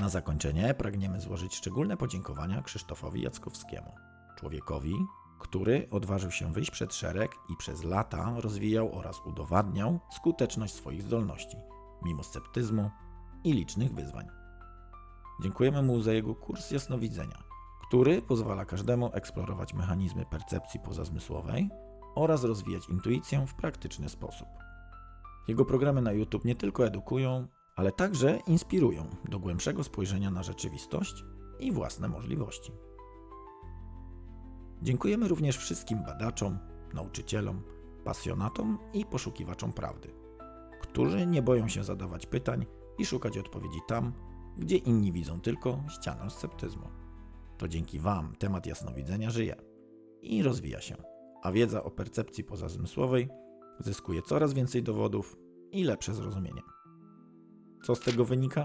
Na zakończenie pragniemy złożyć szczególne podziękowania Krzysztofowi Jackowskiemu, człowiekowi, który odważył się wyjść przed szereg i przez lata rozwijał oraz udowadniał skuteczność swoich zdolności, mimo sceptyzmu i licznych wyzwań. Dziękujemy mu za jego kurs jasnowidzenia, który pozwala każdemu eksplorować mechanizmy percepcji pozazmysłowej oraz rozwijać intuicję w praktyczny sposób. Jego programy na YouTube nie tylko edukują, ale także inspirują do głębszego spojrzenia na rzeczywistość i własne możliwości. Dziękujemy również wszystkim badaczom, nauczycielom, pasjonatom i poszukiwaczom prawdy, którzy nie boją się zadawać pytań i szukać odpowiedzi tam, gdzie inni widzą tylko ścianę sceptyzmu. To dzięki Wam temat jasnowidzenia żyje i rozwija się, a wiedza o percepcji pozazmysłowej zyskuje coraz więcej dowodów i lepsze zrozumienie. Co z tego wynika?